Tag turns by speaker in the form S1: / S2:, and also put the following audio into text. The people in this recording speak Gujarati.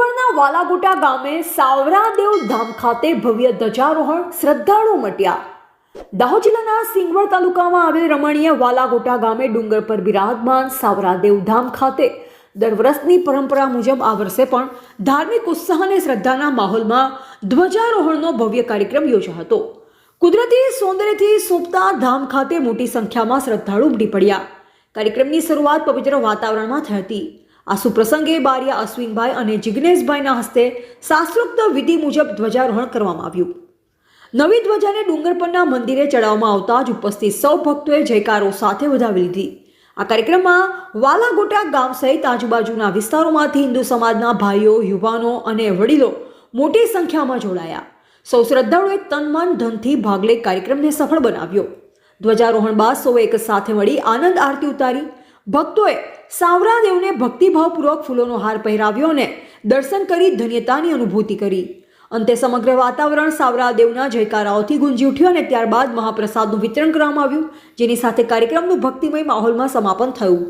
S1: સિંગવડના વાલાગોટા ગામે સાવરાદેવ ધામ ખાતે ભવ્ય ધ્વજારોહણ શ્રદ્ધાળુ મટ્યા. દાહોદ જિલ્લાના સિંગવડ તાલુકામાં આવેલ રમણીય વાલાગોટા ગામે ડુંગર પર બિરાજમાન સાવરાદેવ ધામ ખાતે દર વર્ષની પરંપરા મુજબ આ વર્ષે પણ ધાર્મિક ઉત્સાહ અને શ્રદ્ધાના માહોલમાં ધ્વજારોહણનો ભવ્ય કાર્યક્રમ યોજાયો હતો. કુદરતી સૌંદર્યથી શોભતા ધામ ખાતે મોટી સંખ્યામાં શ્રદ્ધાળુ ઉમટી પડ્યા. કાર્યક્રમની શરૂઆત પવિત્ર વાતાવરણમાં થઈ હતી. આ સુપ્રસંગે બારિયા અશ્વિનભાઈ અને જિગ્નેશભાઈના હસ્તે શાસ્ત્રોક્ત વિધિ મુજબ ધ્વજારોહણ કરવામાં આવ્યું. નવી ધ્વજાને ડુંગર પરના મંદિરે ચડાવવામાં આવતા જ ઉપસ્થિત સૌ ભક્તોએ જયકારો સાથે વધાવી લીધી. આ કાર્યક્રમમાં વાલાગોટા ગામ સહિત આજુબાજુના વિસ્તારોમાંથી હિન્દુ સમાજના ભાઈઓ, યુવાનો અને વડીલો મોટી સંખ્યામાં જોડાયા. સૌ શ્રદ્ધાળુએ તનમાન ધનથી ભાગ લઈ કાર્યક્રમને સફળ બનાવ્યો. ધ્વજારોહણ બાદ સૌએ એક સાથે મળી આનંદ આરતી ઉતારી ભક્તોએ સાવરાદેવને ભક્તિભાવપૂર્વક ફૂલોનો હાર પહેરાવ્યો અને દર્શન કરી ધન્યતાની અનુભૂતિ કરી. અંતે સમગ્ર વાતાવરણ સાવરાદેવના જયકારાઓથી ગુંજી ઉઠ્યું અને ત્યારબાદ મહાપ્રસાદનું વિતરણ કરવામાં આવ્યું, જેની સાથે કાર્યક્રમનું ભક્તિમય માહોલમાં સમાપન થયું.